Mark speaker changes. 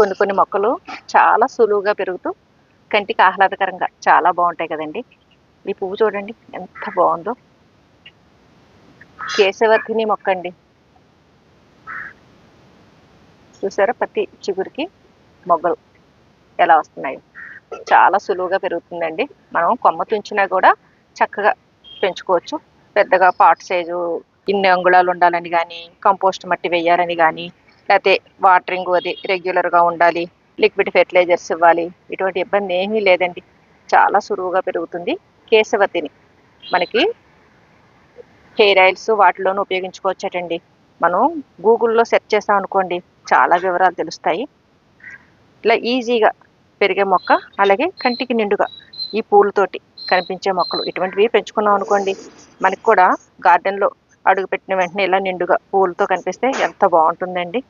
Speaker 1: కొన్ని కొన్ని మొక్కలు చాలా సులువుగా పెరుగుతూ కంటికి ఆహ్లాదకరంగా చాలా బాగుంటాయి కదండి. ఈ పువ్వు చూడండి ఎంత బాగుందో. కేశవర్ధిని మొక్క అండి. చూసారా? ప్రతి చిగురికి మొగ్గలు ఎలా వస్తున్నాయి. చాలా సులువుగా పెరుగుతుందండి. మనం కొమ్మ తుంచినా కూడా చక్కగా పెంచుకోవచ్చు. పెద్దగా పాట్ సైజు ఇన్ని అంగుళాలు ఉండాలని కానీ కంపోస్ట్ మట్టి వేయాలని కానీ లేకపోతే వాటరింగ్ అది రెగ్యులర్గా ఉండాలి లిక్విడ్ ఫెర్టిలైజర్స్ ఇవ్వాలి. ఇటువంటి ఇబ్బంది ఏమీ లేదండి. చాలా సులువుగా పెరుగుతుంది. కేశవతిని మనకి హెయిర్ ఆయిల్స్ వాటిలోనూ ఉపయోగించుకోవచ్చటండి. మనం గూగుల్లో సెర్చ్ చేసాం అనుకోండి చాలా వివరాలు తెలుస్తాయి. ఇలా ఈజీగా పెరిగే మొక్క అలాగే కంటికి నిండుగా ఈ పూలతోటి కనిపించే మొక్కలు ఇటువంటివి పెంచుకున్నాం అనుకోండి మనకి కూడా గార్డెన్లో అడుగు పెట్టిన వెంటనే ఇలా నిండుగా పూలతో కనిపిస్తే ఎంత బాగుంటుందండి.